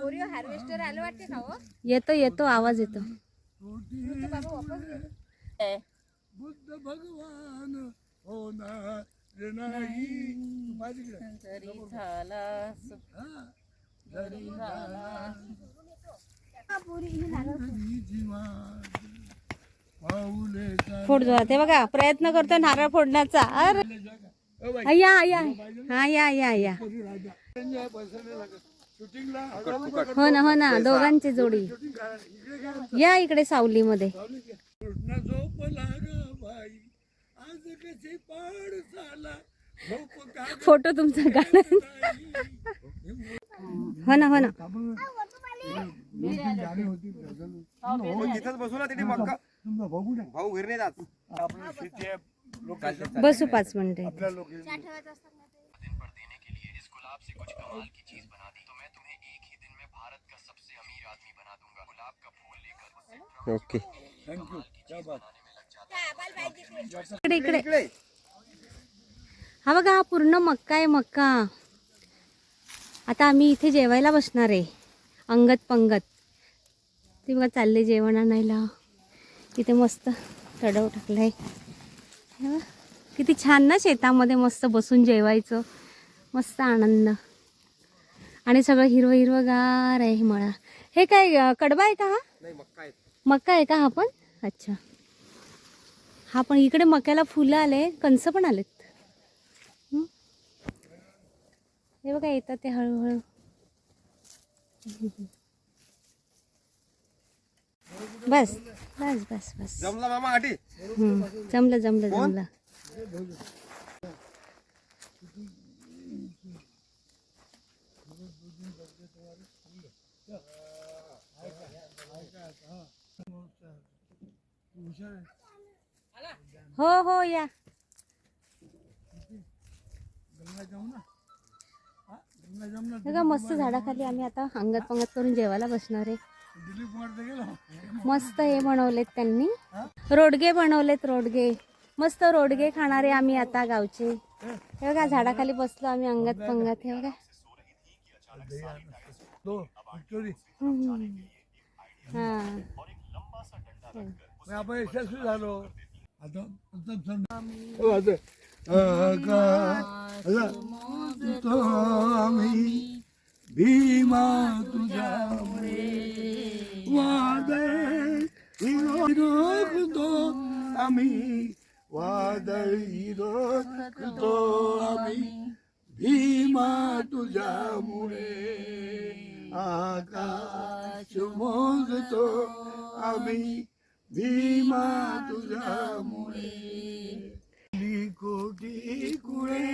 Oreo harvester आलं वाटते का हो येतो येतो आवाज येतो बाबा वापस बुद्ध भगवान होणार नाही तू इकडे. झाला हा. झाला पाऊले फोड जोरात हे बघा प्रयत्न करतो नारळ फोडण्याचा अरे ओ बाई, या या हा या या या पोरी राजा. त्यांच्या लागत. हो ना हो ना दोघांची जोडी. या इकडे सावलीमध्ये. फोटो तुमचा गाणं? हो ना हो ना. हो तिथंच बसू ना तिथे मक्का तुमचा बघू ना. भाऊ घरी नाही जात आपलं शेती आहे, लोकेशन बसू पाच मिनिटे. ओके। थँक्यू क्या बात। इकडे इकडे। हा बघा हा पूर्ण मक्का आहे मक्का. आता आम्ही इथे जेवायला बसणार आहे. अंगत पंगत. ते बघा चालले जेवण आणायला. इथे मस्त तडव टाकलाय. हे बघा. किती छान ना शेतामध्ये मस्त बसून जेवायचं. मस्त आनंद. आणि सगळं हिरवं हिरवंगार आहे हे मळा हे काय कडबा आहे का हा? नाही मक्का आहे. आहे का हा पण? अच्छा. हा पण इकडे मक्याला फुलं आले कणसं पण आलेत. हं? बघा येतात ते हळूहळू. बस बस बस बस. जमला मामा आठी जमलं जमलं. हो हो या. बघा मस्त झाडाखाली आम्ही आता अंगत पंगत करून जेवायला बसणार आहे. मस्त हे बनवलेत त्यांनी. रोडगे बनवलेत रोडगे. मस्त रोडगे खाणारे आम्ही आता गावचे. हे बघा झाडाखाली बसलो आम्ही अंगत पंगत हे बघा. तो विक्टोरी हम्म. हा आपण यशस्वी झालो. आता आता समजा हो, असं. आकाश तो आम्ही. भीमा तुझ्यामुळे वादळ रोखतो आम्ही. वादळ रोखतो आम्ही. भीमा तुझ्यामुळे आकाश मोजतो आम्ही भीमा तुझ्यामुळे उतरली कोटी कुळे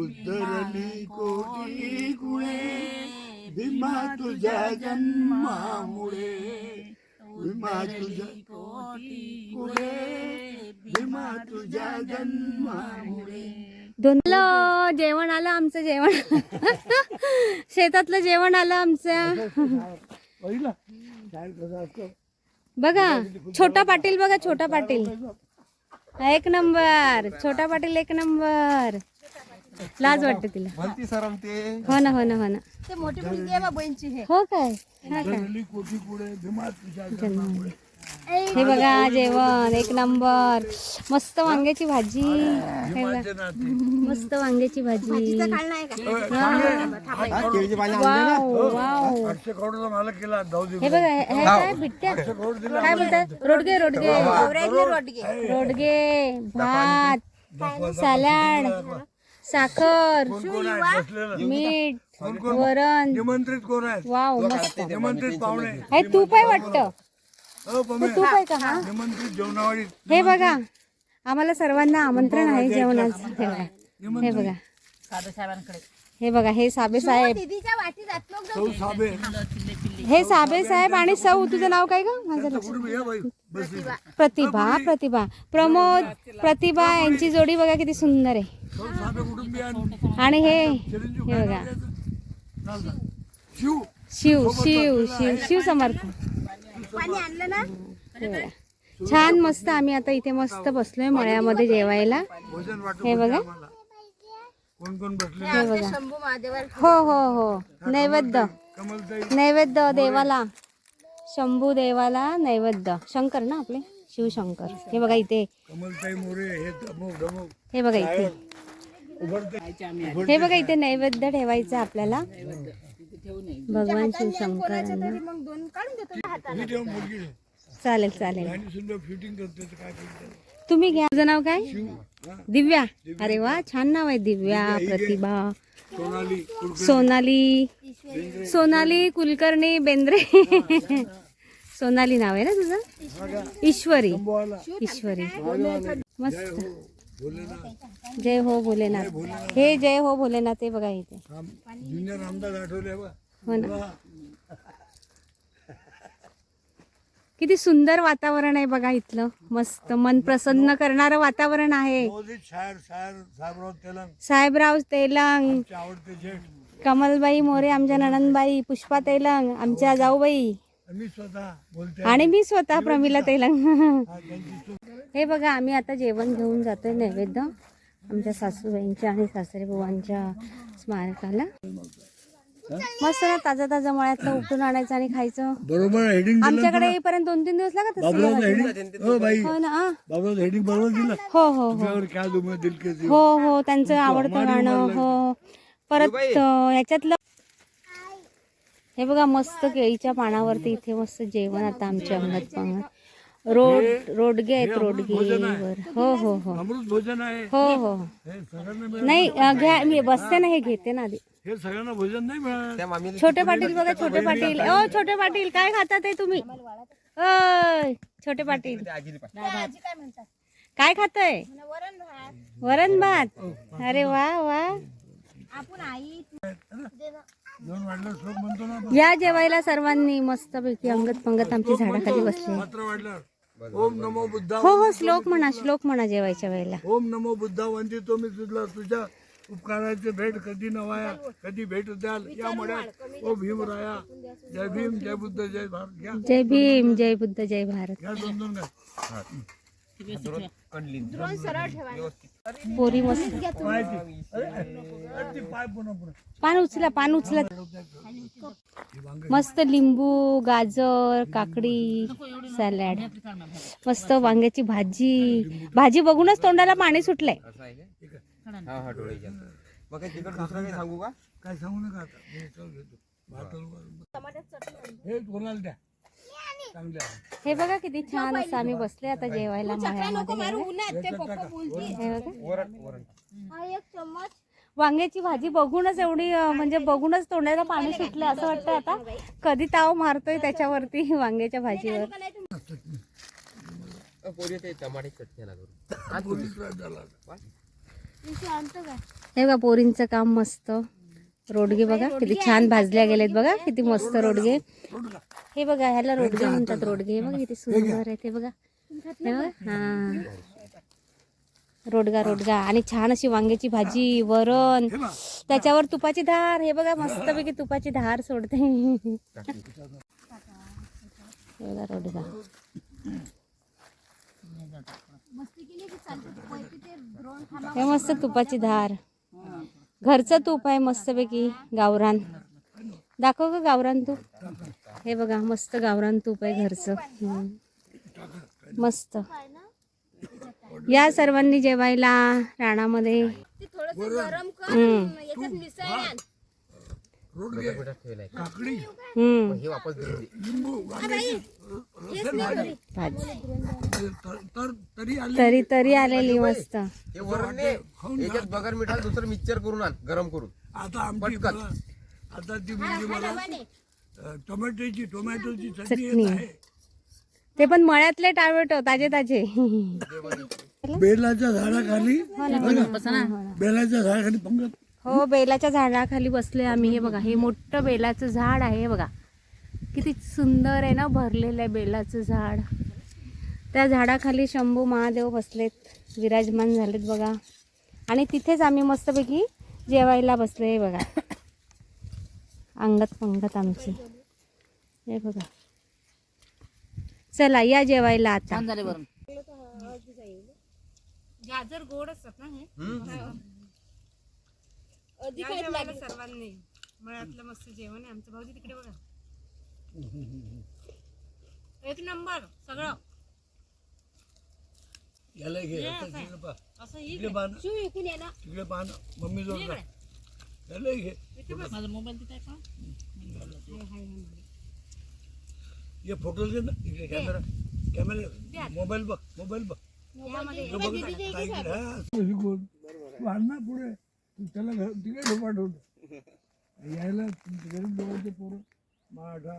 उतरली कोटी कुळे भीमा तुझ्या जन्मामुळे भीमा तुझ्या कोटी कुळे भीमा तुझ्या जन्मामुळे धुनलं जेवण आलं आमचं जेवण शेतातलं जेवण आलं आमचं. बघा छोटा पाटील बघा छोटा पाटील. एक नंबर छोटा पाटील एक नंबर. लाज वाटते तिला. हो ना हो ना हो ना. ते मोठी मुलगी आहे बहीणची हे. हो काय? हा काय? हे बघा जेवण एक नंबर. मस्त वांग्याची भाजी. हे बघा. मस्त वांग्याची भाजी. आहे वाव वाव. हे बघा हे काय दिला काय बोलतात? रोडगे रोडगे. रोडगे. रोडगे भात सॅलड साखर आहे मीठ वरण. निमंत्रित कोण आहेत वाव मस्त. निमंत्रित पाहुणे. हे तूप आहे वाटतं. हो? का हा हे बघा आम्हाला सर्वांना आमंत्रण आहे जेवणाचं. हे बघा. हे बघा. साहेबांकडे. हे बघा हे साबे साहेब. दीदीच्या वाटीत आत लोक सौ साबे. हे साबे साहेब आणि सौ तुझं नाव काय ग? माझं प्रतिभा. प्रतिभा प्रमोद प्रतिभा यांची जोडी बघा किती सुंदर आहे. आणि हे हे बघा. शिव शिव शिव शिव समर्थ. पाणी आणलं ना? हे. बघा छान मस्त आम्ही आता इथे मस्त बसलोय मळ्यामध्ये जेवायला. हे बघा. कोण कोण बसले हे बघा हो हो हो. नैवेद्य. नैवेद्य देवाला. शंभू देवाला नैवेद्य. शंकर ना आपले? शिवशंकर. हे बघा इथे. हे हे बघा इथे. हे बघा इथे नैवेद्य ठेवायचं आपल्याला. भगवान शिवशंकरांना मग दोन काढून देतो हाताने मी ठेवून मुलगी ठेव. चालेल चालेल. तुम्ही घ्या. तुझं नाव काय? दिव्या. अरे वा छान नाव आहे दिव्या प्रतिभा. सोनाली सोनाली. सोनाली कुलकर्णी बेंद्रे. सोनाली नाव आहे ना तुझं? ईश्वरी. ईश्वरी. मस्त. जय हो भोलेनाथ. हे जय हो भोलेनाथ हे बघा इथे. हो ना. किती सुंदर वातावरण आहे बघा इथलं. मस्त मन प्रसन्न करणारं वातावरण आहे. साहेबराव तेलंग. कमलबाई मोरे आमच्या नणंदबाई पुष्पा तेलंग आमच्या जाऊबाई. स्वतः बोलते. आणि मी स्वतः प्रमिला तेलंग. हा. हे बघा आम्ही आता जेवण घेऊन जातोय नैवेद्य. आमच्या सासूबाईंच्या आणि सासरे बुवांच्या स्मारकाला. मस्त ना ताजा ताजा मळ्यातलं उपटून आणायचं आणि खायचं. बरोबर हेडिंग आमच्याकडे येईपर्यंत दोन तीन दिवस लागत असतील बाबराव ना. हेडिंग हो बाई. हो ना आ? बाबराव हेडिंग बरोबर दिलं. हो हो हो. क्या दिल के. हो हो त्यांचं आवडतं गाणं हो. परत अं, ह्याच्यातलं हे बघा मस्त केळीच्या पानावरती इथे मस्त जेवण आता आमच्या अंगणात पाहत रोड रोडगे आहेत रोडगे वर. हो हो हो. अमृत भोजन आहे. हो हो हे. सगळ्यांना नाही अं, घ्या मी बसते ना हे घेते ना आधी. हे सगळ्यांना भोजन नाही त्या मामीला छोटे पाटील बघा छोटे पाटील. ओ छोटे पाटील काय खातात ते तुम्ही? ओय छोटे पाटील. त्या आजीला पाय. आजी काय म्हणतात? काय खातोय? म्हणा, वरण भात. वरण भात. अरे वा वा. आपण आई दोन वाढलं श्लोक म्हणतो ना आपण. या जेवायला सर्वांनी मस्तपैकी अंगत पंगत आमची झाडाखाली बसले. मात्र वाढलं. ओम नमो बुद्धा हो हो श्लोक म्हणा श्लोक म्हणा जेवायच्या वेळेला. ओम नमो बुद्धा वंदितो मी तुझला तुझ्या उपकाराचे भेट कधी नवाया कधी भेट द्याल या मड्यात ओ भीमराया जय भीम जय बुद्ध जय भारत. घ्या जय भीम जय बुद्ध जय भारत. घ्या दोन दोन पोरी मस्त. पान उचला पान उचला. मस्त लिंबू गाजर काकडी सॅलड. मस्त वांग्याची भाजी. भाजी बघूनच तोंडाला पाणी सुटलंय. हा हा डोळ्याच्या मग काय तिकड दुसरं काही सांगू का? काय सांगू नका आता. मी चव घेतो. भात हे. कोणाला द्या? चांगले आहे. हे बघा किती छान असं आम्ही बसले आता जेवायला मळ्यामध्ये हे बघा. वरण वरण वांग्याची भाजी बघूनच एवढी अं, म्हणजे बघूनच तोंडाला पाणी सुटलं असं वाटतं आता. कधी ताव मारतोय त्याच्यावरती वांग्याच्या भाजीवर. अ, पोरी ते टमाटे चटणी. हे बघा पोरींचं काम मस्त. रोडगे बघा किती छान भाजल्या गेलेत बघा किती मस्त रोडगे. हे बघा ह्याला रोडगे म्हणतात रोडगे. बघा किती सुंदर आहे ते बघा. हे बघा हा. रोडगा रोडगा. आणि छान अशी वांग्याची भाजी वरण. त्याच्यावर तुपाची धार. हे बघा मस्तपैकी तुपाची धार सोडते. हे बघा रोडगा. हे मस्त तुपाची धार. घरचं तूप आहे मस्तपैकी गावरान. दाखव ग गावरान तूप. हे बघा मस्त गावरान तूप आहे घरचं. मस्त. या सर्वांनी जेवायला राणामध्ये रोडगे काकडी. हे वापस लिंबू तर तर- तरी आली तरी तरी आलेली मस्त. हे वरण ने याच्यात बगर मिठाल दुसरं मिक्सर करून आण गरम करून. आता आमची आता ती मुलगी मला टोमॅटोची टोमॅटोची चटणी येत आहे. ते पण मळ्यातले टाळवटो ताजे ताजे. बेलाच्या झाडाखाली बेलाच्या झाडाखाली पंगत. हो बेलाच्या झाडाखाली बसले आम्ही. हे बघा हे मोठं बेलाचं झाड आहे हे बघा. किती सुंदर आहे ना भरलेलं आहे बेलाचं झाड. त्या झाडाखाली शंभू महादेव बसलेत विराजमान झालेत बघा. आणि तिथेच आम्ही मस्तपैकी जेवायला बसलो हे बघा. अंगत पंगत आमची. हे बघा. चला या जेवायला आता. गाजर गोड असतात ना हे? अधिक आहेत लागले. मळ्यातलं मस्त जेवण आहे आमचं. भाऊजी तिकडे बघा. एक नंबर सगळं. याला घे तिकडे. असं. शिव ये ना. तिकडे मम्मी जोड याला घे. माझा मोबाईल तिथे का? ये फोटो घे ना. इकडे कॅमेरा कॅमेरा मोबाईल बघ. मोबाईल बघ. पुढे. त्याला घर- तिकडे पाठवलं यायला तुमच्या गरीब लोकांचे पोरं माठा